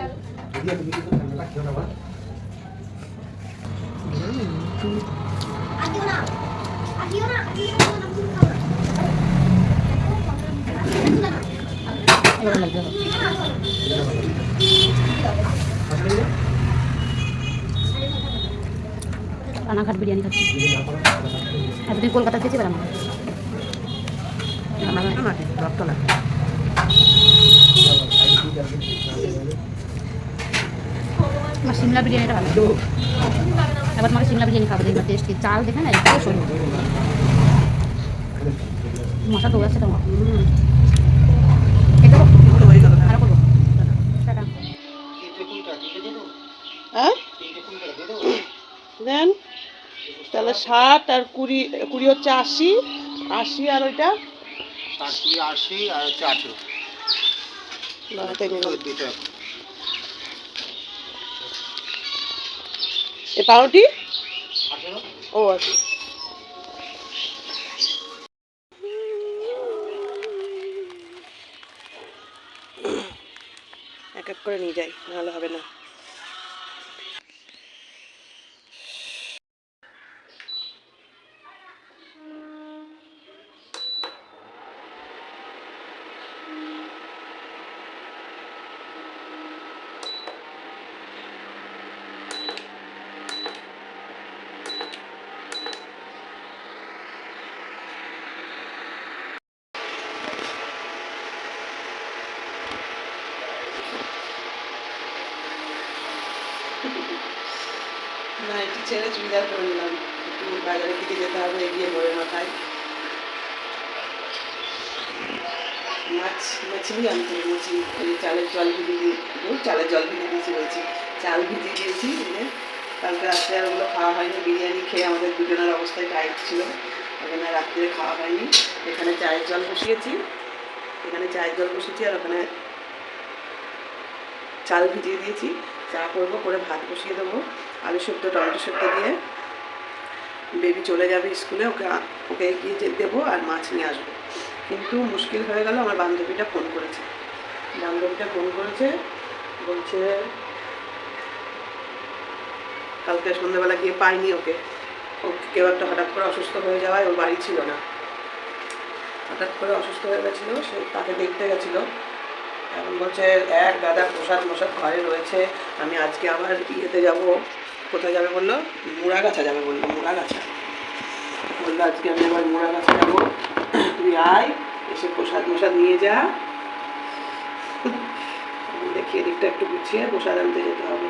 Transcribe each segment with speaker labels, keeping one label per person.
Speaker 1: দিদি তুমি কিন্তু ঠান্ডা খেও না মা
Speaker 2: আদিও না আদিও না আদিও না তুমি খাও না
Speaker 3: এরকম লাগবে
Speaker 1: আসলে দিদি,
Speaker 3: রানাঘাট বিরিয়ানি খাচ্ছি
Speaker 1: দিদি না করো, ঠান্ডা লাগবে।
Speaker 3: এতদিন কলকাতা খেয়েছি এবার আমার রানাঘাট মাঠে রক্তলা
Speaker 1: চলো, আই ঠিক আছে, না হলে-
Speaker 3: আমার সিমলা বিরিয়ানিটা ভালো। এবার তোমাকে সিমলা বিরিয়ানি খাব দেখবার টেস্ট চাল দেখে না একটু সরু। মশা তো আছে তোমার এটা আরও করব?
Speaker 4: হ্যাঁ? দেন তাহলে ষাট আর কুড়ি কুড়ি হচ্ছে আশি আশি আর ওইটা?
Speaker 5: আশি আর হচ্ছে আঠেরো।
Speaker 4: এ পাউরুটি? ও আচ্ছা। এক এক করে নিয়ে যাই নাহলে হবে না না একটু ছেড়ে চুড়িদার করে নিলাম। একটু বাজারের যেতে হবে, এগিয়ে ভোরের মাথায়। মাছ মাছলি আনতে বলছি চালের জল ভিজিয়ে চালের জল ভিজিয়ে দিয়েছি বলছি। চাল ভিজিয়ে দিয়েছি দিয়ে কালকে রাত্রে আর ওগুলো খাওয়া হয়নি। বিরিয়ানি খেয়ে আমাদের দুজনের অবস্থায় টাইট ছিল। ওখানে রাত্রে খাওয়া হয়নি। এখানে চায়ের জল বসিয়েছি। এখানে চায়ের জল বসিয়েছি আর ওখানে চাল ভিজিয়ে দিয়েছি। চা করব, করে ভাত বসিয়ে দেবো। আলু সেদ্ধ, টমেটো সেদ্ধ দিয়ে বেবি চলে যাবে স্কুলে, ওকে ওকে গিয়ে যে দেবো আর মাছ নিয়ে আসব। কিন্তু মুশকিল হয়ে গেল, আমার বান্ধবীটা ফোন করেছে। বান্ধবীটা ফোন করেছে, বলছে, কালকে সন্ধ্যাবেলা গিয়ে পাইনি ওকে। ওকে কেউ একটা হঠাৎ করে অসুস্থ হয়ে যাওয়ায় ওর বাড়ি ছিল না। হঠাৎ করে অসুস্থ হয়ে গেছিল, সে তাকে দেখতে গেছিল। এখন বলছে, এক, দাদা প্রসাদ মশাদ ঘরে রয়েছে, আমি আজকে আবার ইয়েতে যাব। কোথায় যাবে বলল? মুড়াগাছা যাবে বলল, মুড়াগাছা। বলল, আজকে আমি আবার মুড়াগাছা যাব। তুই আয়, এসে প্রসাদ মশাদ নিয়ে যা। দেখি এদিকটা একটু গুছিয়ে প্রসাদ আনতে যেতে হবে।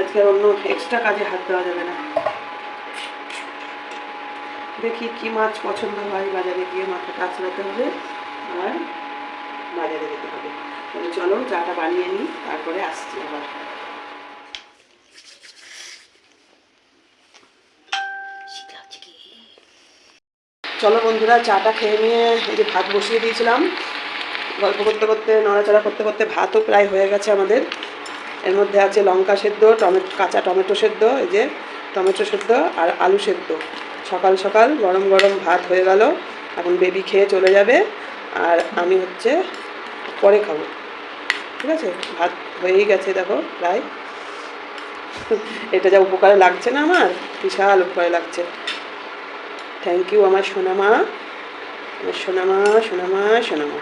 Speaker 4: আজকে অন্য এক্সট্রা কাজে হাত দেওয়া যাবে না। দেখি কি মাছ পছন্দ হয়, বাজারে গিয়ে মাথাটা আছড়াতে হবে আর বাজারে যেতে হবে। চলো, চাটা বানিয়ে নিই, তারপরে আসছি আবার। চলো বন্ধুরা, চাটা খেয়ে নিয়ে এই যে ভাত বসিয়ে দিয়েছিলাম। গল্প করতে করতে, নড়াচড়া করতে করতে ভাতও প্রায় হয়ে গেছে আমাদের। এর মধ্যে আছে লঙ্কা সেদ্ধ, টমেটো, কাঁচা টমেটো সেদ্ধ, এই যে টমেটো সেদ্ধ আর আলু সেদ্ধ। সকাল সকাল গরম গরম ভাত হয়ে গেল, এখন বেবি খেয়ে চলে যাবে। আর আমি হচ্ছে পরে খাব। ঠিক আছে? ভাত হয়েই গেছে, দেখো, প্রায়। এটা যা উপকারে লাগছে না আমার, বিশাল উপকারে লাগছে। থ্যাংক ইউ আমার সোনামা। আমার সোনামা সোনামা সোনামা।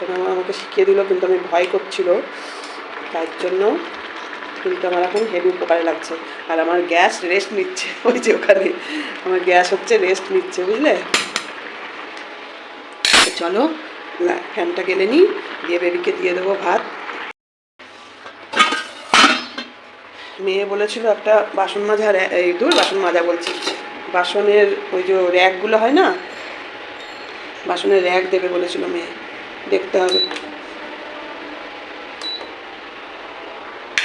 Speaker 4: সোনামা আমাকে শিখিয়ে দিল, কিন্তু আমি ভয় করছিল। তার জন্য কিন্তু আমার এখন হেভি উপকারে লাগছে। আর আমার গ্যাস রেস্ট নিচ্ছে, ওই যে ওখানে। আমার গ্যাস হচ্ছে রেস্ট নিচ্ছে, বুঝলে? চলো ফ্যানটা গেলে নিই দিয়ে বেবিকে দিয়ে দেবো ভাত। মেয়ে বলেছিল একটা বাসন মাজা র্যা- এই দূর বাসন মাজা বলছি। বাসনের ওই যে র্যাকগুলো হয় না? বাসনের র্যাক দেবে বলেছিল মেয়ে। দেখতে হবে।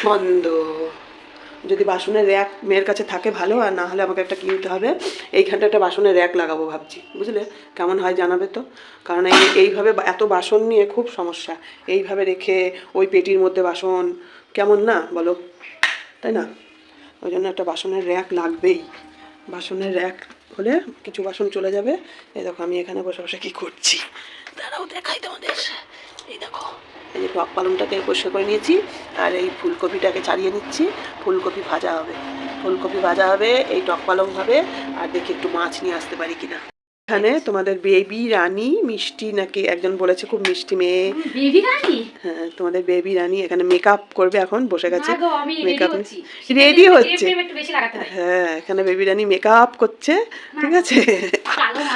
Speaker 4: বন্ধ। যদি বাসনের র্যাক মেয়ের কাছে থাকে ভালো, আর না হলে আমাকে একটা কিনতে হবে? এইখানটা একটা বাসনের র্যাক লাগাবো ভাবছি, বুঝলে? কেমন হয় জানাবে তো? কারণ এই, এইভাবে এত বাসন নিয়ে খুব সমস্যা। এইভাবে রেখে ওই পেটির মধ্যে বাসন, কেমন না বলো? তাই না? ওই জন্য একটা বাসনের র্যাক লাগবেই। বাসনের এক হলে কিছু বাসন চলে যাবে। এই দেখো, আমি এখানে বসে বসে কি করছি। দাঁড়াও, দেখাই তোমাদের। এই দেখো, এই যে টক পালংটাকে পরিষ্কার করে নিয়েছি, আর এই ফুলকপিটাকে ছাড়িয়ে নিচ্ছি। ফুলকপি ভাজা হবে। ফুলকপি ভাজা হবে, এই টক পালং হবে, আর দেখি একটু মাছ নিয়ে আসতে পারি কিনা। এখানে তোমাদের বেবি রানী মিষ্টি নাকি একজন বলেছে খুব মিষ্টি মেয়ে।
Speaker 3: বেবি রানি?
Speaker 4: হ্যাঁ তোমাদের বেবি রানী এখানে মেকআপ করবে এখন বসে গেছে। মেকআপ রেডি হচ্ছে।
Speaker 3: হয়।
Speaker 4: এখানে বেবি রানী মেকআপ করছে ঠিক আছে?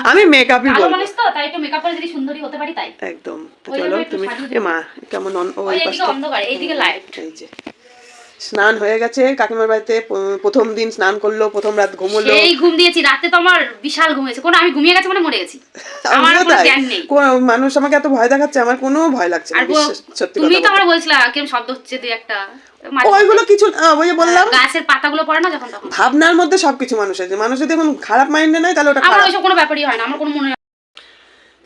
Speaker 4: আমি মেকআপই বলব।
Speaker 3: তো তাই একটু মেকআপ করে যদি সুন্দরী হতে পারি তাই।
Speaker 4: একদম। তো চলো তুমি এ মা কেমন
Speaker 3: ওই এদিকে অন্ধকার এইদিকে লাইট
Speaker 4: এই যে। স্নান হয়ে গেছে কাকিমার বাড়িতে প্রথম দিন স্নান করল প্রথম রাত ঘুমলো।
Speaker 3: সেই ঘুম দিয়েছি রাতে তো আমার বিশাল ঘুমিয়েছে কোনো আমি ঘুমিয়ে গেছে মানে মরে গেছি। আমার কোনো জ্ঞান নেই।
Speaker 4: মানুষ আমাকে এত ভয় দেখাচ্ছে আমার কোনো ভয় লাগছে না সত্যি
Speaker 3: তুমি তো। আমার বলছিলা কেমন শব্দ হচ্ছে তুই একটা।
Speaker 4: ওইগুলো কিছু ওই বললাম।
Speaker 3: গাছের পাতাগুলো পড়ে না যখন তখন।
Speaker 4: ভাবনার মধ্যে সবকিছু মানুষ আছে। মানুষ যদি এখন খারাপ মাইন্ডে নেয় তাহলে ওটা
Speaker 3: আমার
Speaker 4: খারাপ।
Speaker 3: ওইসব কোনো ব্যাপারই হয় না আমার কোনো মনে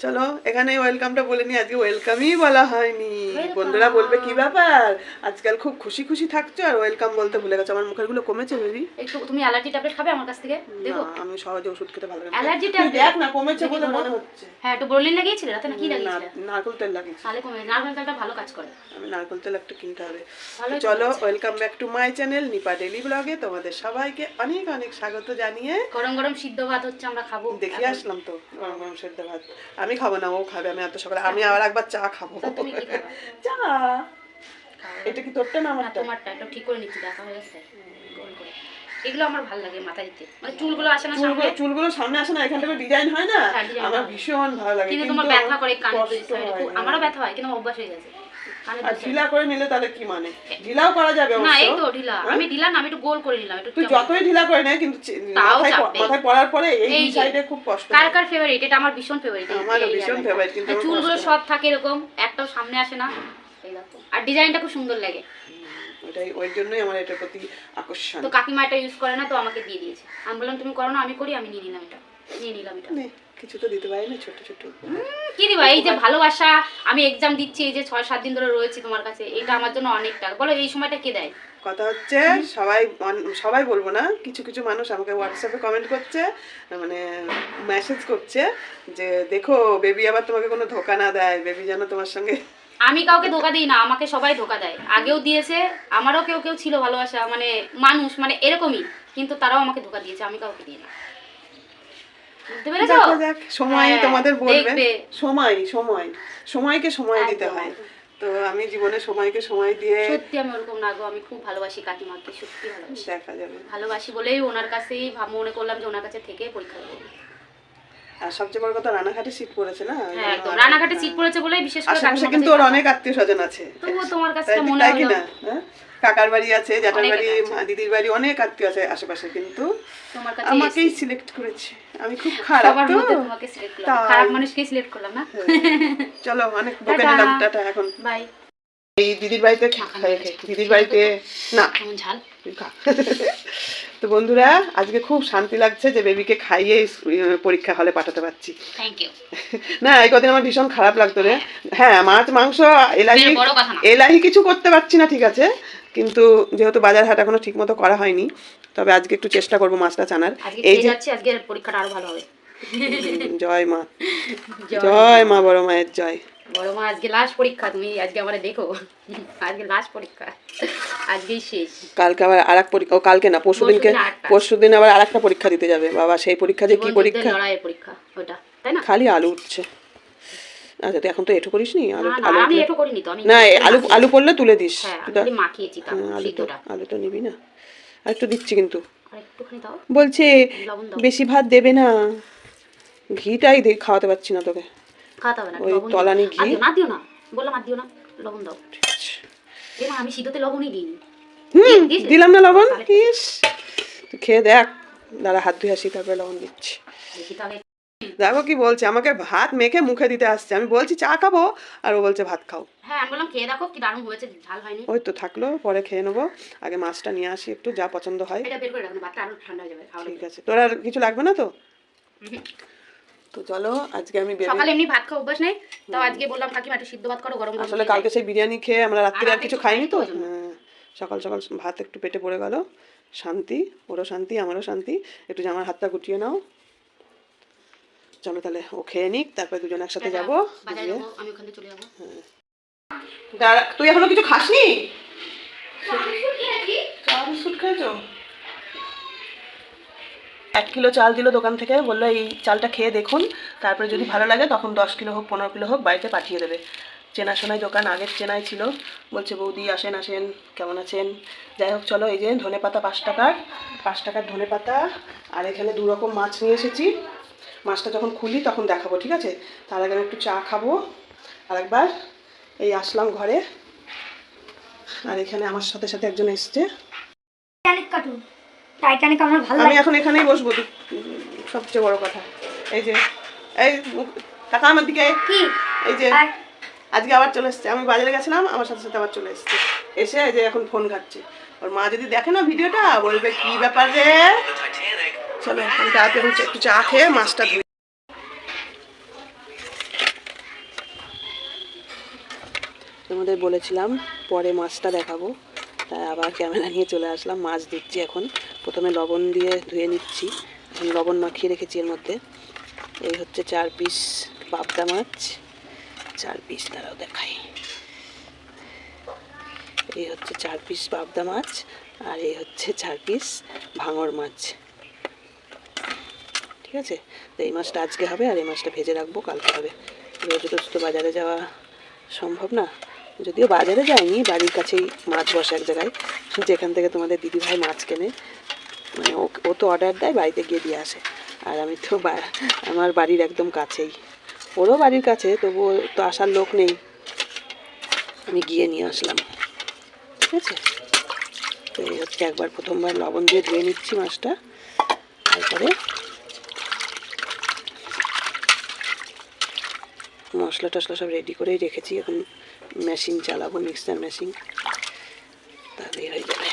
Speaker 4: চলো এখানে ওয়েলকামটা বলে নি আজকে ওয়েলকামই বলা হয়নি। বন্ধুরা বলবে কি ব্যাপার? আজকাল খুব খুশি খুশি থাকছো আর ওয়েলকাম বলতে ভুলে গেছো। আমার মুখেরগুলো কমেছে বেবি
Speaker 3: একটু তুমি অ্যালার্জি ট্যাবলেট খাবে আমার কাছ থেকে? দেবো?
Speaker 4: আমি সহজে ওষুধ খেতে ভালো লাগে
Speaker 3: অ্যালার্জি ট্যাবলেট
Speaker 4: দেখ না কমেছে বলে মনে হচ্ছে।
Speaker 3: হ্যাঁ একটু ব্রোলিন লাগিয়েছিলে? রাতে না কি লাগিয়েছিলে?
Speaker 4: নারকেল তেল লাগিয়েছি।
Speaker 3: তাহলে কমে নারকেল তেলটা ভালো কাজ করে।
Speaker 4: আমি নারকেল তেল একটু কিনতে হবে। চলো welcome back to my channel Nipa daily ব্লগে তোমাদের সবাইকে অনেক অনেক স্বাগত জানিয়ে
Speaker 3: গরম গরম সিদ্ধ ভাত হচ্ছে আমরা খাব।
Speaker 4: দেখে আসলাম তো গরম গরম সেদ্ধ ভাত। আমি খাব না ও খাবে আমি এত সকালে আমি আবার একবার চা খাব? চা। এটা কি তোরটা না আমারটা?
Speaker 3: তোমারটা একটু ঠিক করে নিচ্ছি দেখা হয়ে গেছে। এগুলো আমার ভালো লাগে মাথা দিতে। মানে চুলগুলো আসে না সামনে?
Speaker 4: চুলগুলো সামনে আসে না এখান থেকে ডিজাইন হয় না?
Speaker 3: হ্যাঁ,
Speaker 4: আমার ভীষণ ভালো লাগে
Speaker 3: কিন্তু তোমার ব্যথা করে কান।
Speaker 4: হয়, হ্যাঁ।
Speaker 3: আমারও ব্যথা হয় কিন্তু অভ্যাস হয়ে গেছে।
Speaker 4: আর ঢিলা করে নিলে তাহলে কি মানে? ঢিলাও করা যাবে
Speaker 3: না এই তো ঢিলা। আমি ঢিলা না আমি একটু গোল করে নিলাম একটু
Speaker 4: তুই যতই ঢিলা করে নে কিন্তু মাথায় মাথায় পড়ার পরে এই সাইডে খুব কষ্ট
Speaker 3: কার কার ফেভারিট এটা আমার ভীষণ ফেভারিট
Speaker 4: আমারও ভীষণ favourite, কিন্তু
Speaker 3: চুলগুলো সব থাকে এরকম একটাও সামনে আসে না। আর ডিজাইনটা খুব সুন্দর লাগে।
Speaker 4: ওটাই ওই জন্যই আমার এটার প্রতি আকর্ষণ।
Speaker 3: তো কাকিমা এটা ইউজ করে না তো আমাকে দিয়ে দিয়েছে। আমি বললাম তুমি করো না আমি করি আমি নিয়ে নিলাম এটা। নিয়ে নিলাম এটা।
Speaker 4: কিছু তো দিতে পারি না ছোট ছোট।
Speaker 3: কি দিবা? এই যে ভালোবাসা আমি এক্সাম দিচ্ছি এই যে ছয় সাত দিন ধরে রয়েছি তোমার কাছে এটা আমার জন্য অনেকটা বলো এই সময়টা কে দেয়?
Speaker 4: কথা হচ্ছে সবাই সবাই বলব না কিছু কিছু মানুষ আমাকে হোয়াটসঅ্যাপে কমেন্ট করছে মানে মেসেজ করছে যে দেখো বেবি আবার তোমাকে কোনো ধোকা না দেয় বেবি যেন তোমার সঙ্গে
Speaker 3: আমি কাউকে ধোকা দিই না আমাকে সবাই ধোকা দেয়। আগেও দিয়েছে আমারও কেউ কেউ ছিল ভালোবাসা মানে মানুষ মানে এরকমই কিন্তু তারাও আমাকে ধোকা দিয়েছে আমি কাউকে দিই না।
Speaker 4: দেখা যাক সময়
Speaker 3: হ্যাঁ,
Speaker 4: তোমাদের বলবে। সময় সময় সময়কে সময় দিতে হয়। তো আমি জীবনে সময়কে সময় দিয়ে
Speaker 3: সত্যি আমি ওরকম না গো আমি খুব ভালোবাসি কাকিমাকে সত্যি ভালোবাসি।
Speaker 4: দেখা যাবে।
Speaker 3: ভালোবাসি বলেই ওনার কাছেই ভাব- মনে করলাম যে ওনার কাছে থেকে পরীক্ষা দেবো।
Speaker 4: আর সবচেয়ে বড় কথা রানাঘাটে সিট পড়েছে না?
Speaker 3: হ্যাঁ একদম। রানাঘাটে সিট পড়েছে বলেই বিশেষ করে
Speaker 4: আশেপাশে কিন্তু ওর অনেক আত্মীয় স্বজন আছে।
Speaker 3: তবুও তোমার কাছে মনে
Speaker 4: তাই
Speaker 3: হলো
Speaker 4: না? হ্যাঁ? কাকার বাড়ি আছে জ্যাঠার বাড়ি দিদির বাড়ি অনেক আত্মীয় আছে আশেপাশে কিন্তু আমাকেই সিলেক্ট করেছে। আমি খুব খারাপ তো।
Speaker 3: খারাপ মানুষকেই সিলেক্ট করলাম না?
Speaker 4: চলো অনেক বকে। নিলাম টাটা এখন।
Speaker 3: বাই।
Speaker 4: এই দিদির বাড়িতে। দিদির বাড়িতে না।
Speaker 3: ঝাল?
Speaker 4: তো বন্ধুরা আজকে খুব শান্তি লাগছে যে বেবিকে খাইয়ে পরীক্ষা হলে পাঠাতে পারছি। না এই কদিন আমার ভীষণ খারাপ লাগতো রে। হ্যাঁ। মাছ মাংস এলাহি এলাহি কিছু করতে পারছি না ঠিক আছে? কিন্তু যেহেতু বাজার হাট এখনও ঠিক মতো করা হয়নি তবে আজকে একটু চেষ্টা করব মাছটা চানার। এই যে
Speaker 3: আজকে পরীক্ষাটা আরও ভালো হবে।
Speaker 4: জয় মা।
Speaker 3: জয়
Speaker 4: মা। বড় মায়ের জয়।
Speaker 3: বড় মা আজকে লাস্ট পরীক্ষা তুমি আজকে আমারে দেখো। আজকে লাস্ট পরীক্ষা আজকেই শেষ।
Speaker 4: কালকে আবার আর এক পরীক্ষা ও কালকে না পরশু দিনকে
Speaker 3: পরশুদিন আরেকটা।
Speaker 4: পরশু দিন আবার আর একটা পরীক্ষা দিতে যাবে। বাবা সেই পরীক্ষা যে কি পরীক্ষা?
Speaker 3: লড়াইয়ের পরীক্ষা ওটা তাই না?
Speaker 4: খালি আলু উঠছে। আচ্ছা তুই এখন তো এটু করিস নি আলু
Speaker 3: আমি করিনি তো আমি
Speaker 4: না আলু আলু পড়লে তুলে দিস।
Speaker 3: হ্যাঁ আমি মাখিয়েছি
Speaker 4: হ্যাঁ, আলু তো আলু তো নিবি না। আর একটু দিচ্ছি কিন্তু। বলছে বেশি ভাত দেবে না। ঘিটাই দে খাওয়াতে পারছি না তোকে।
Speaker 3: খাওয়াতে হবে না
Speaker 4: ওই তলানি ঘি।
Speaker 3: না দিও না। বললাম আর দিও না লবণ দাও। আমি সিদ্ধতে লবণই দিইনি।
Speaker 4: হুম দিলাম না লবণ? ইস। খেয়ে দেখ। দাঁড়া হাত ধুয়ে আসি তারপরে লবণ দিচ্ছি।
Speaker 3: দেখি
Speaker 4: কি বলছে আমাকে ভাত মেখে মুখে দিতে আসছে। আমি বলছি চা খাব? আর ও বলছে ভাত খাও।
Speaker 3: হ্যাঁ আমি বললাম খেয়ে দেখো কি দারুণ হয়েছে ঝাল হয়নি।
Speaker 4: ওই তো থাকল পরে খেয়ে নেব। আগে মাছটা নিয়ে আসি একটু যা পছন্দ হয়।
Speaker 3: এটা বের করে রাখুন ভাতটা আরও ঠান্ডা হয়ে যাবে
Speaker 4: ঠিক আছে। তোর আর কিছু লাগবে না তো? তো চলো আজকে আমি
Speaker 3: সকালে এমনি ভাত খাওয়া অভ্যাস নেই। তাও আজকে বললাম কাকিমা একটু সিদ্ধ ভাত করো গরম গরম
Speaker 4: আসলে কালকে সেই বিরিয়ানি খেয়ে আমরা রাত্রে
Speaker 3: আর
Speaker 4: কিছু খাইনি তো। হ্যাঁ, সকাল সকাল ভাত একটু পেটে পড়ে গেল। শান্তি ওরও শান্তি আমারও শান্তি। একটু জামার হাতটা গুটিয়ে নাও। চলো তাহলে ও খেয়ে নিক তারপরে দুজন একসাথে যাব। দাঁড়া তুই এখনও কিছু খাসনি?
Speaker 2: খেয়েছি।
Speaker 4: এক কিলো চাল দিল দোকান থেকে বলল এই চালটা খেয়ে দেখুন তারপরে যদি ভালো লাগে তখন দশ কিলো হোক পনেরো কিলো হোক বাড়িতে পাঠিয়ে দেবে। চেনাশোনাই দোকান আগের চেনাই ছিল। বলছে বৌদি আসেন আসেন কেমন আছেন? যাই হোক চলো এই যে ধনে পাতা পাঁচ টাকার পাঁচ টাকার ধনে পাতা আর এখানে দু রকম মাছ নিয়ে এসেছি। মাছটা যখন খুলি তখন দেখাবো ঠিক আছে? তার আগে আমি একটু চা খাব। আরেকবার এই আসলাম ঘরে। আর এখানে আমার সাথে সাথে একজন এসছে।
Speaker 2: টাইটানিক আমার ভালো
Speaker 4: আমি এখন এখানেই বসবো। সবচেয়ে বড় কথা। এই যে এই টাকা আমার দিকে
Speaker 2: কি?
Speaker 4: এই যে আজকে আবার চলে এসছে। আমি বাজারে গেছিলাম আমার সাথে সাথে আবার চলে এসছে। এসে এই যে এখন ফোন ঘাটছে। ওর মা যদি দেখে না ভিডিওটা বলবে কি ব্যাপার রে? চলো, আমি তাড়াতাড়ি এখন একটু চা খেয়ে মাছটা ধুই তোমাদের বলেছিলাম পরে মাছটা দেখাবো, তাই আবার ক্যামেরা নিয়ে চলে আসলাম, মাছ দিচ্ছি এখন। প্রথমে লবণ দিয়ে ধুয়ে নিচ্ছি, এখন লবণ মাখিয়ে রেখেছি এর মধ্যে। এই হচ্ছে চার পিস পাবদা মাছ, চার পিস তারাও দেখাই। এই হচ্ছে চার পিস পাবদা মাছ, আর এই হচ্ছে চার পিস ভাঙর মাছ। ঠিক আছে? তো এই মাছটা আজকে হবে আর এই মাছটা ভেজে রাখব, কালকে হবে। রোজ রোজ তো বাজারে যাওয়া সম্ভব না। যদিও বাজারে যায়নি বাড়ির কাছেই মাছ বসে এক জায়গায়। যেখান থেকে তোমাদের দিদিভাই মাছ কেনে মানে ও তো অর্ডার দেয়, বাড়িতে গিয়ে দিয়ে আসে। আর আমি তো আমার বাড়ির একদম কাছেই। ওরও বাড়ির কাছে, তবুও তো আসার লোক নেই। আমি গিয়ে নিয়ে আসলাম। ঠিক আছে? তো এই হচ্ছে একবার প্রথমবার লবণ দিয়ে ধুয়ে নিচ্ছি মাছটা। তারপরে মশলা টশলা সব রেডি করেই রেখেছি, এখন মেশিন চালাবো মিক্সচার মেশিন তাহলেই হয়ে যাবে।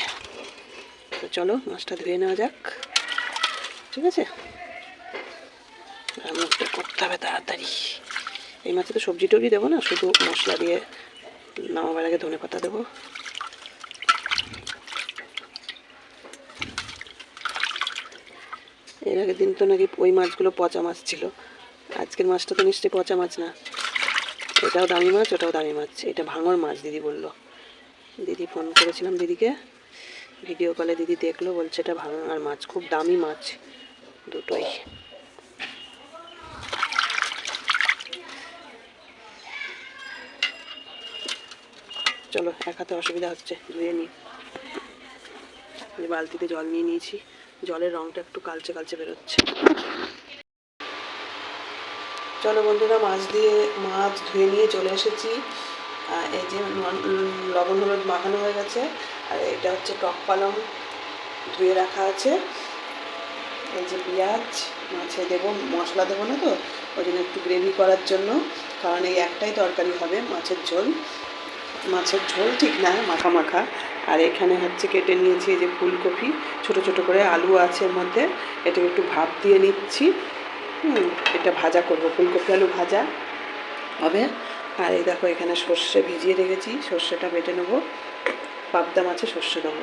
Speaker 4: তো চলো, মাছটা ধুয়ে নেওয়া যাক। ঠিক আছে? রান্নাটা করতে হবে তাড়াতাড়ি। এই মাছে তো সবজি টবজি দেবো না, শুধু মশলা দিয়ে নামাবার আগে ধনে পাতা দেবো। এর আগের দিন তো নাকি ওই মাছগুলো পচা মাছ ছিল। আজকের মাছটা তো নিশ্চয়ই পচা মাছ না। এটাও দামি মাছ, ওটাও দামি মাছ। এটা ভাঙর মাছ, দিদি বলল। দিদি ফোন করেছিলাম দিদিকে। ভিডিও কলে দিদি দেখল, বলছে এটা ভাঙার মাছ, খুব দামি মাছ দুটোই। চলো, এক হাতে অসুবিধা হচ্ছে, ধুয়ে নিই। বালতিতে জল নিয়ে নিয়েছি। জলের রঙটা একটু কালচে কালচে বেরোচ্ছে। চলো বন্ধুরা, মাছ দিয়ে, মাছ ধুয়ে নিয়ে চলে এসেছি। এই যে লবণ, হলুদ মাখানো হয়ে গেছে। আর এটা হচ্ছে টক পালং ধুয়ে রাখা আছে। এই যে পেঁয়াজ, মাছে দেবো, মশলা দেবো না তো, ওই জন্য একটু গ্রেভি করার জন্য। কারণ এই একটাই তরকারি হবে মাছের ঝোল। মাছের ঝোল ঠিক না, মাখা মাখা। আর এখানে হচ্ছে কেটে নিয়েছি এই যে ফুলকপি। ছোট ছোট করে আলু আছে এর মধ্যে। এটাকে একটু ভাপ দিয়ে নিচ্ছি। হুম এটা ভাজা করব ফুলকপি আলু ভাজা। হবে? আর এই দেখো এখানে সর্ষে ভিজিয়ে রেখেছি সর্ষেটা বেটে নেব। পাবদা মাছে সর্ষে দেবো।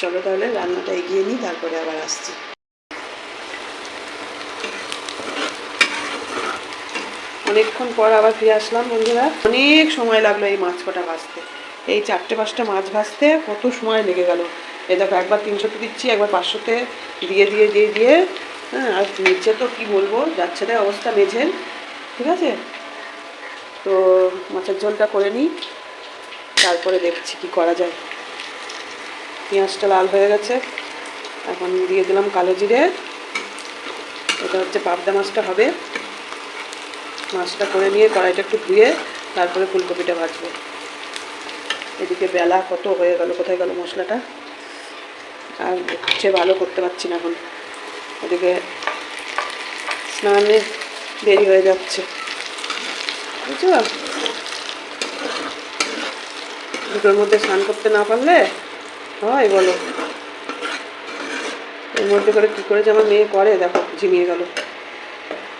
Speaker 4: চলো তাহলে রান্নাটা এগিয়ে নিই তারপরে আবার আসছি। অনেকক্ষণ পর আবার ফিরে আসলাম বন্ধুরা। অনেক সময় লাগল এই মাছ কটা ভাজতে। এই চারটে পাঁচটা মাছ ভাজতে কত সময় লেগে গেল। এই দেখো একবার তিনশোতে দিচ্ছি একবার পাঁচশোতে দিয়ে দিয়ে দিয়ে দিয়ে হ্যাঁ আর নিচে তো কি বলব? যাচ্ছে অবস্থা মেঝের, ঠিক আছে? তো মাছের ঝোলটা করে নিই, তারপরে দেখছি কি করা যায়। পেঁয়াজটা লাল হয়ে গেছে, এখন দিয়ে দিলাম কালো জিরে। এটা হচ্ছে পাবদা মাছটা হবে। মাছটা করে নিয়ে কড়াইটা একটু ধুয়ে তারপরে ফুলকপিটা ভাজবো। এদিকে বেলা কত হয়ে গেল, কোথায় গেল মশলাটা? আর হচ্ছে ভালো করতে পারছি না এখন। ওদিকে স্নানে দেরি হয়ে যাচ্ছে। বুঝছ? দুটোর মধ্যে স্নান করতে না পারলে হয় বলো। এর মধ্যে করে কী করে যে আমার মেয়ে করে? দেখো, ঝিমিয়ে গেল।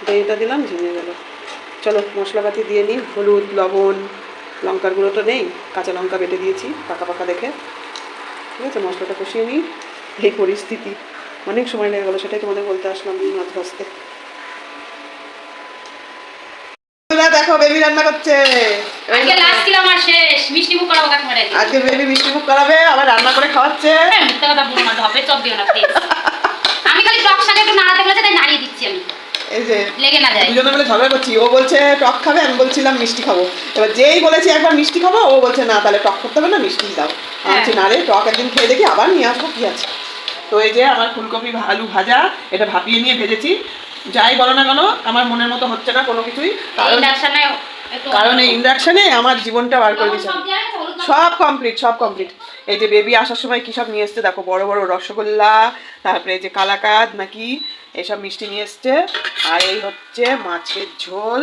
Speaker 4: দইটা দিলাম, ঝিমিয়ে গেল। চলো, মশলাপাতি দিয়ে নিই, হলুদ, লবণ, লঙ্কার গুঁড়ো তো নেই, কাঁচা লঙ্কা বেটে দিয়েছি, পাকা পাকা দেখে। ঠিক আছে, মশলাটা কষিয়ে নিই। এই পরিস্থিতি। অনেক সময় লেগে গেলো সেটাই তোমাদের বলতে আসলাম মাছ ভাজতে দেখো বেবি রান্না করছে।
Speaker 3: আজকে লাস্ট ছিল আমার শেষ মিষ্টি মুখ করাবো কাকিমার।
Speaker 4: আজকে বেবি মিষ্টি মুখ করাবে আবার রান্না করে খাওয়াচ্ছে।
Speaker 3: হ্যাঁ, মিথ্যা কথা বলব না চপ দিও না please। আমি খালি টক শাকে একটু নাড়াতে বলেছে তাই নাড়িয়ে দিচ্ছি আমি।
Speaker 4: এই যে
Speaker 3: লেগে না যায়।
Speaker 4: দুজনে মিলে ঝগড়া করছি ও বলছে টক খাবে আমি বলছিলাম মিষ্টি খাব। এবার যেই বলেছি একবার মিষ্টি খাব ও বলছে না তাহলে টক করতে হবে না মিষ্টি দাও। আমি বলছি না রে টক একদিন খেয়ে দেখি আবার নিয়ে আসব কি আছে? তো এই যে আমার ফুলকপি আলু ভাজা এটা ভাপিয়ে নিয়ে ভেজেছি। যাই বলো না কেন আমার মনের মতো হচ্ছে না কোনো কিছুই। কারণ কারণ এই ইন্ডাকশানে আমার জীবনটা বার করে দিচ্ছে
Speaker 3: সব
Speaker 4: কমপ্লিট সব কমপ্লিট এই যে বেবি আসার সময় কী সব নিয়ে এসছে? দেখো বড় বড় রসগোল্লা তারপরে এই যে কালাকাদ নাকি এসব মিষ্টি নিয়ে এসছে। আর এই হচ্ছে মাছের ঝোল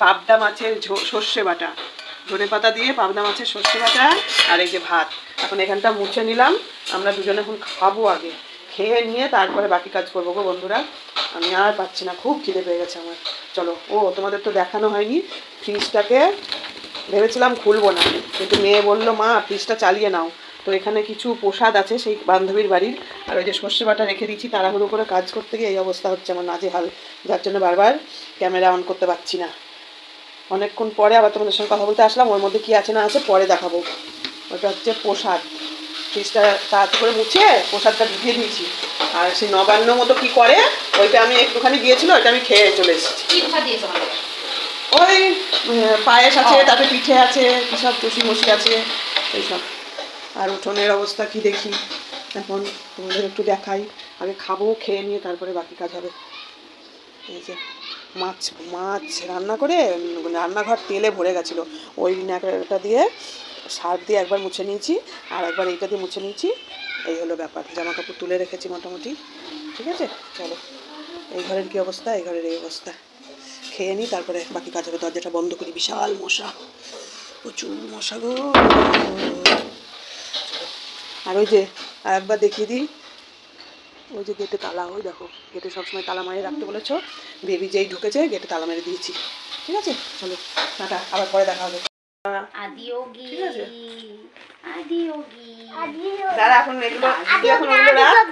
Speaker 4: পাবদা মাছের ঝোল সর্ষে বাটা। ধনে পাতা দিয়ে পাবদা মাছের সর্ষে বাটা আর এই যে ভাত। এখন এখানটা মুছে নিলাম। আমরা দুজনে এখন খাব আগে। খেয়ে নিয়ে তারপরে বাকি কাজ করব গো বন্ধুরা। আমি আর পাচ্ছি না। খুব খিদে পেয়ে গেছে আমার। চলো। ও, তোমাদের তো দেখানো হয়নি। ফ্রিজটাকে ভেবেছিলাম খুলবো না। কিন্তু মেয়ে বলল, মা, ফ্রিজটা চালিয়ে নাও। তো এখানে কিছু প্রসাদ আছে সেই বান্ধবীর বাড়ির। আর ওই যে সর্ষে বাটা রেখে দিয়েছি। তাড়াহুড়ো করে কাজ করতে গিয়ে এই অবস্থা হচ্ছে আমার নাজে হাল যার জন্য বারবার ক্যামেরা অন করতে পারছি না। অনেকক্ষণ পরে আবার তোমাদের সঙ্গে কথা বলতে আসলাম ওর মধ্যে কি আছে না আছে পরে দেখাবো। ওটা হচ্ছে প্রসাদ। ফ্রিজটা তাড়াতাড়ি করে মুছে প্রসাদটা ঢুকিয়ে দিয়েছি। আর সেই নবান্ন মতো কি করে ওইটা আমি একটুখানি দিয়েছিল ওইটা আমি খেয়ে চলে এসেছি? ওই পায়েস আছে। তারপরে পিঠে আছে কি সব টুসি মসি আছে এইসব আর উঠোনের অবস্থা কি দেখি? এখন তোমাদের একটু দেখাই। আগে খাব খেয়ে নিয়ে তারপরে বাকি কাজ হবে। এই যে। মাছ মাছ রান্না করে রান্নাঘর তেলে ভরে গেছিল। ওই ন্যাকড়াটা দিয়ে সার দিয়ে একবার মুছে নিয়েছি, আর একবার এইটা দিয়ে মুছে নিয়েছি। এই হলো ব্যাপার জামা কাপড় তুলে রেখেছি মোটামুটি। ঠিক আছে? চলো। এই ঘরের কী অবস্থা? এই ঘরের এই অবস্থা। খেয়ে নিই তারপরে বাকি কাজ হবে। দরজাটা বন্ধ করি, বিশাল মশা। প্রচুর মশা গো। আর ওই যে, আর একবার দেখিয়ে দিই। ওই যে গেটে তালা ওই দেখো গেটে সবসময় তালা মারিয়ে রাখতে বলেছ। বেবি যেই ঢুকেছে গেটে তালা মেরে দিয়েছি। ঠিক আছে? চলো টাটা আবার পরে দেখা হবে। ঠিক আছে। দাঁড়া এখন এগুলো এখন রাখ।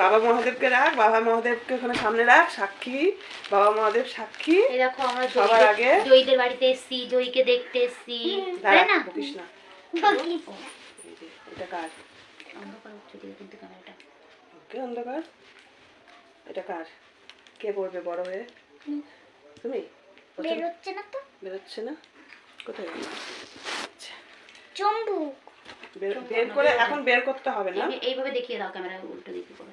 Speaker 4: বাবা মহাদেবকে রাখ বাবা মহাদেবকে ওখানে সামনে রাখ সাক্ষী। বাবা মহাদেব সাক্ষী।
Speaker 3: এই দেখো আমরা
Speaker 4: সবার আগে?
Speaker 3: জয়ীদের বাড়িতে এসছি জয়ীকে দেখতে এসছি। তাই না?
Speaker 4: যে, এটা কার?
Speaker 3: অন্ধকার কিন্তু
Speaker 4: ওকে অন্ধকার? এটা কার? কে পড়বে বড় হয়ে? তুমি?
Speaker 2: বেরোচ্ছে না তো।
Speaker 4: বেরোচ্ছে না? কোথায়? আচ্ছা,
Speaker 2: চম্বুক
Speaker 4: বের- বের করে এখন বের করতে হবে না?
Speaker 3: এই- এইভাবে দেখিয়ে দাও ক্যামেরা উল্টো দিকে করে।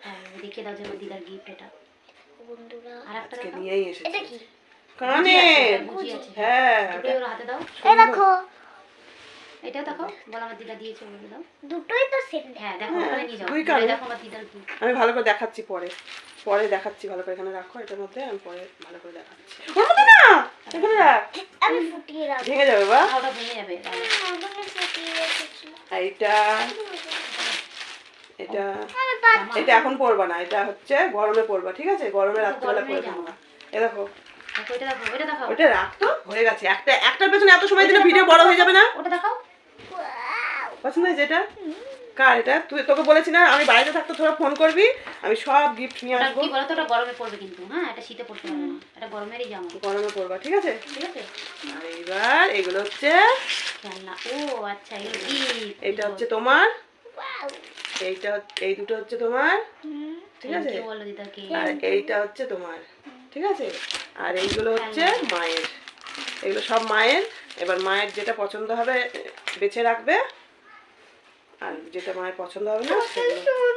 Speaker 3: হ্যাঁ দেখিয়ে দাও যে আমার দিদার গিফট এটা।
Speaker 2: বন্ধুরা
Speaker 3: আর একটা।
Speaker 4: নিয়েই
Speaker 2: এটা কি?
Speaker 4: কানে হ্যাঁ।
Speaker 3: ওর হাতে দাও।
Speaker 2: এই দেখো।
Speaker 3: এটাও দেখো বল আমার দিদা দিয়েছে বলে দাও।
Speaker 2: দুটোই তো সেম
Speaker 3: হ্যাঁ দেখো
Speaker 4: হ্যাঁ,
Speaker 3: ওখানে নিয়ে যাও।
Speaker 4: দুই
Speaker 3: বলে দেখো আমার দিদার gift।
Speaker 4: আমি ভালো করে দেখাচ্ছি পরে। পরে দেখাচ্ছি ভালো করে এখানে রাখো এটার মধ্যে আমি পরে ভালো করে দেখাচ্ছি। ওর মধ্যে না! এখানে রাখ।
Speaker 2: আমি ফুটিয়ে রাখব।
Speaker 4: ভেঙে যাবে বা
Speaker 3: ওটা ভেঙে যাবে
Speaker 2: রেখেছি
Speaker 4: আর এটা এটা এখন পরবা না এটা হচ্ছে গরমে পরবা ঠিক আছে? গরমে রাত্রেবেলা পরে পরবা এ দেখো।
Speaker 3: দেখাও।
Speaker 4: ওটা হয়ে গেছে। একটা একটার পেছনে এত সময় দিলে ভিডিও বড় হয়ে যাবে না?
Speaker 3: ওটা দেখাও।
Speaker 4: পছন্দ হয়েছে এটা কার এটা? তুই তোকে বলেছি না আমি বাড়িতে থাকতে তোরা ফোন করবি আমি সব গিফট নিয়ে আসব।
Speaker 3: কি বলতো ওটা গরমে পড়বে কিন্তু হ্যাঁ? এটা শীতে পড়তে পারবে না। এটা গরমেরই জামা।
Speaker 4: গরমে পরবা ঠিক আছে?
Speaker 3: ঠিক আছে?
Speaker 4: আর এইবার এগুলো হচ্ছে
Speaker 3: খেলনা ও আচ্ছা।
Speaker 4: এইটা হচ্ছে তোমার এইটা এই দুটো হচ্ছে তোমার ঠিক আছে? আর এইটা হচ্ছে তোমার ঠিক আছে? আর এইগুলো হচ্ছে মায়ের। এগুলো সব মায়ের। এবার মায়ের যেটা পছন্দ হবে বেছে রাখবে। আর যেটা মায়ের পছন্দ হবে না
Speaker 2: সুন্দর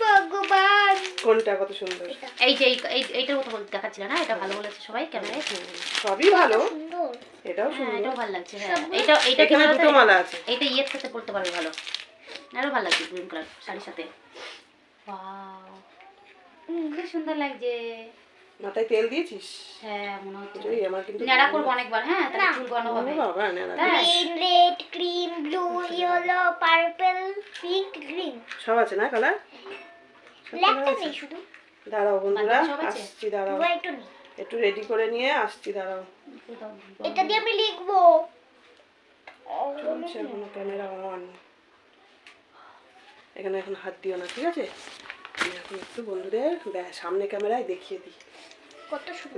Speaker 2: ভগবান।
Speaker 4: কোনটা কত সুন্দর?
Speaker 3: এই যে এই- এই এইটার বলতে দেখাচ্ছিল না? এটা ভালো বলেছে সবাই ক্যামেরায়
Speaker 4: সবই ভালো। এটাও
Speaker 3: হ্যাঁ
Speaker 4: সুন্দর।
Speaker 3: এটাও ভালো লাগছে হ্যাঁ। এটা এটা
Speaker 4: এখানে দুটো মালা আছে।
Speaker 3: এইটা ইয়ের সাথে পড়তে পারবে ভালো। আরও ভালো লাগছে গ্রিন কালার শাড়ির সাথে। ওয়াও। খুব সুন্দর লাগছে।
Speaker 4: মাথায় তেল দিয়েছিস?
Speaker 3: হ্যাঁ মনে হচ্ছে।
Speaker 4: এই আমার কিন্তু
Speaker 3: নেড়া করব অনেকবার হ্যাঁ তাহলে চুল গনো হবে।
Speaker 4: বাবা নেড়া
Speaker 2: green red cream blue yellow purple pink green
Speaker 4: সব আছে না কালার?
Speaker 2: ব্ল্যাকটা নেই শুধু।
Speaker 4: দাঁড়াও বন্ধুরা আসছি দাঁড়াও। একটু রেডি করে নিয়ে আসছি দাঁড়াও।
Speaker 2: এটা দিয়ে আমি লিখব।
Speaker 4: চলছে এখনও ক্যামেরা অন এখানে এখন হাত দিও না ঠিক আছে? এখন একটু বন্ধুদের সামনে ক্যামেরায় দেখিয়ে দিই।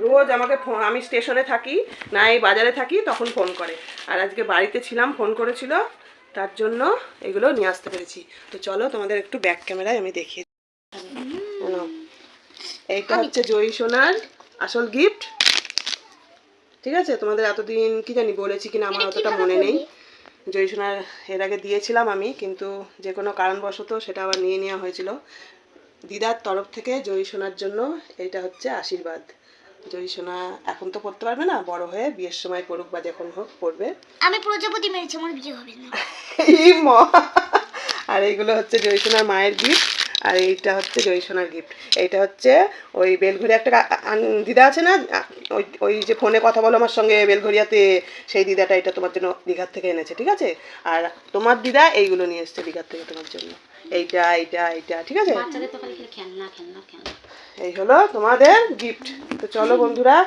Speaker 4: রোজ আমাকে ফোন আমি স্টেশনে থাকি না এই বাজারে থাকি তখন ফোন করে। আর আজকে বাড়িতে ছিলাম ফোন করেছিল তার জন্য এগুলো নিয়ে আসতে পেরেছি। তো চলো তোমাদের একটু ব্যাক ক্যামেরায় আমি দেখিয়ে। এইটা হচ্ছে জয়ী সোনার আসল গিফট ঠিক আছে? তোমাদের এতদিন কি জানি বলেছি কিনা আমার অতটা মনে নেই। জয়ী সোনার এর আগে দিয়েছিলাম আমি কিন্তু যে কোনো কারণবশত সেটা আবার নিয়ে নেওয়া হয়েছিল। দিদার তরফ থেকে জয়ী সোনার জন্য এটা হচ্ছে আশীর্বাদ। জয়ী সোনা এখন তো পড়তে পারবে না বড় হয়ে বিয়ের সময় পড়ুক বা যখন হোক পড়বে।
Speaker 2: আমি প্রজাপতি মেরেছি আমার বিয়ে হবে না।
Speaker 4: আর এইগুলো হচ্ছে জয়ী সোনার মায়ের গিফট। আর এইটা হচ্ছে জয়ী সোনার গিফট এইটা হচ্ছে ওই বেলঘড়ি একটা দিদা আছে না? ওই ওই যে ফোনে কথা বলো আমার সঙ্গে বেলঘড়িয়াতে সেই দিদাটা এটা তোমার জন্য দীঘার থেকে এনেছে ঠিক আছে? আর তোমার দিদা এইগুলো নিয়ে এসছে দীঘার থেকে তোমার জন্য। এইটা এইটা এইটা ঠিক আছে? এই হলো তোমাদের গিফট তো চলো বন্ধুরা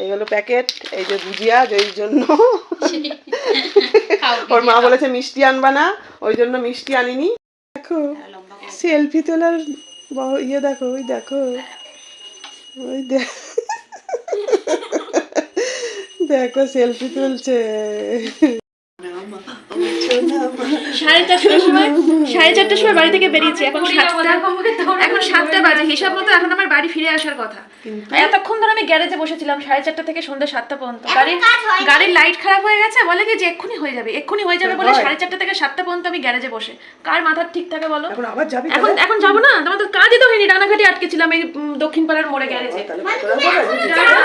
Speaker 4: এই হলো প্যাকেট এই যে ভুজিয়া জয়ীর জন্য। ওর মা বলেছে মিষ্টি আনবা না। ওই জন্য মিষ্টি আনিনি। দেখো। সেলফি তোলার ইয়ে দেখো ওই দেখো। ওই দেখো সেলফি তুলছে।
Speaker 6: সাড়ে চারটার সময় সাড়ে চারটার সময় বাড়ি থেকে বেরিয়েছি। এখন সাতটা এখন সাতটা বাজে হিসাব মতো এখন আমার বাড়ি ফিরে আসার কথা। এতক্ষণ ধরে আমি গ্যারেজে বসেছিলাম সাড়ে চারটা থেকে সন্ধ্যে সাতটা পর্যন্ত। গাড়ির গাড়ির লাইট খারাপ হয়ে গেছে বলে কি যে এক্ষুনি হয়ে যাবে এক্ষুনি হয়ে যাবে বলে সাড়ে চারটা থেকে সাতটা পর্যন্ত আমি গ্যারেজে বসে। কার মাথার ঠিক থাকে বলো?
Speaker 4: এখন
Speaker 6: এখন এখন যাব না? তোমার তো কাজই তো হয়নি রানাঘাটে আটকেছিলাম এই দক্ষিণ পাড়ার মোড়ে গ্যারেজে।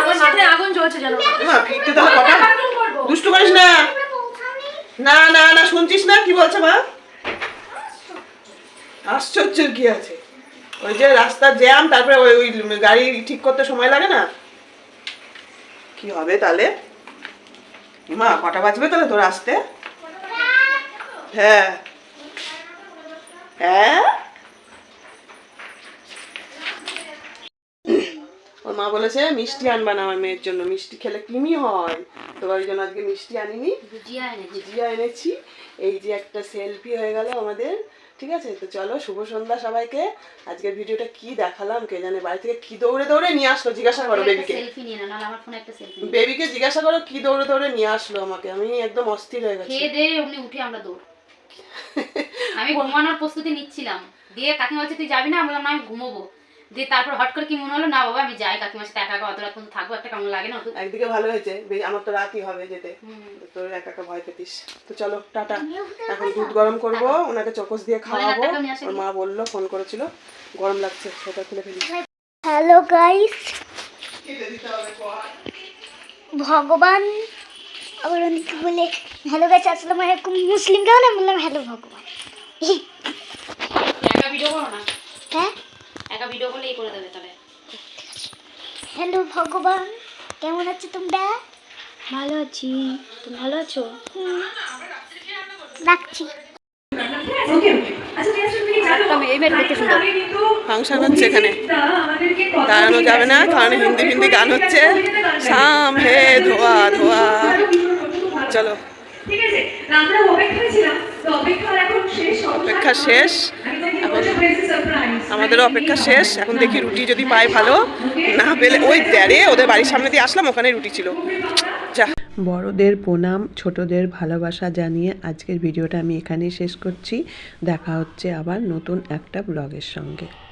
Speaker 6: আমার মাথায় আগুন জ্বলছে জানো
Speaker 4: দুষ্টু করিস না। না না না, শুনছিস না? কি বলছে মা? আশ্চর্য কি আছে? ওই যে রাস্তা জ্যাম, তারপরে ওই ওই গাড়ি ঠিক করতে সময় লাগে না? কি হবে তাহলে? মা, কটা বাজবে তাহলে তোর আসতে? হ্যাঁ। হ্যাঁ? ওর মা বলেছে মিষ্টি আনবা না আমার মেয়ের জন্য। মিষ্টি খেলে কৃমি হয়। তো ওই জন্য আজকে মিষ্টি আনিনি।
Speaker 3: ভুজিয়া এনেছি।
Speaker 4: এই যে একটা সেলফি হয়ে গেল আমাদের। ঠিক আছে? তো চলো শুভ সন্ধ্যা সবাইকে। আজকের ভিডিওটা কি দেখালাম কে জানে? বাড়ি থেকে কি দৌড়ে দৌড়ে নিয়ে আসলো? জিজ্ঞাসা করো বেবিকে
Speaker 3: সেলফি নিয়ে আমার একটা
Speaker 4: বেবিকে জিজ্ঞাসা করো কি দৌড়ে দৌড়ে নিয়ে আসলো আমাকে? আমি একদম অস্থির হয়ে গেছি।
Speaker 3: খেয়ে অমনি উঠে আমরা দৌড়। আমি ঘুমানোর প্রস্তুতি নিচ্ছিলাম। দিয়ে কাকিমা বলছে তুই যাবি না? আমি বললাম না আমি ঘুমোবো। দিয়ে তারপর হট করে কি মনে হলো? না বাবা আমি যাই কাকিমার সাথে একা একা অত রাত পর্যন্ত থাকব একটা কেমন লাগে না
Speaker 4: একদিকে ভালো হয়েছে আমার তো রাতই হবে যেতে। তোর একা একা ভয় পেতিস। তো চলো টাটা। এখন দুধ গরম করব ওনাকে চকস দিয়ে খাওয়াবো? ওর মা বলল ফোন করেছিল গরম লাগছে সেটা খুলে ফেলি।
Speaker 2: Hello guys. ভগবান আবার অনেকে বলে? হ্যালো গাইস আসসালামু আলাইকুম। মুসলিম কেমন আমি বললাম হ্যালো ভগবান।
Speaker 3: একা ভিডিও করো না?
Speaker 2: হ্যাঁ?
Speaker 3: একা ভিডিও করলে এই করে দেবে তাহলে।
Speaker 2: হ্যালো ভগবান। কেমন আছো তোমরা? ভালো আছি। তুমি ভালো আছো? রাখছি।
Speaker 4: ফাংশন হচ্ছে এখানে। দাঁড়ানো যাবে না কারণ হিন্দি হিন্দি গান হচ্ছে। শাম হে ধোয়া ধোয়া। চলো।
Speaker 7: ঠিক আছে।
Speaker 4: আমাদেরও অপেক্ষা শেষ। এখন দেখি রুটি যদি পাই ভালো, না পেলে ওই দ্যারে ওদের বাড়ির সামনে দিয়ে আসলাম ওখানে রুটি ছিল। যা।
Speaker 8: বড়দের প্রণাম, ছোটদের ভালোবাসা জানিয়ে আজকের ভিডিওটা আমি এখানেই শেষ করছি। দেখা হচ্ছে আবার নতুন একটা ব্লগের সঙ্গে।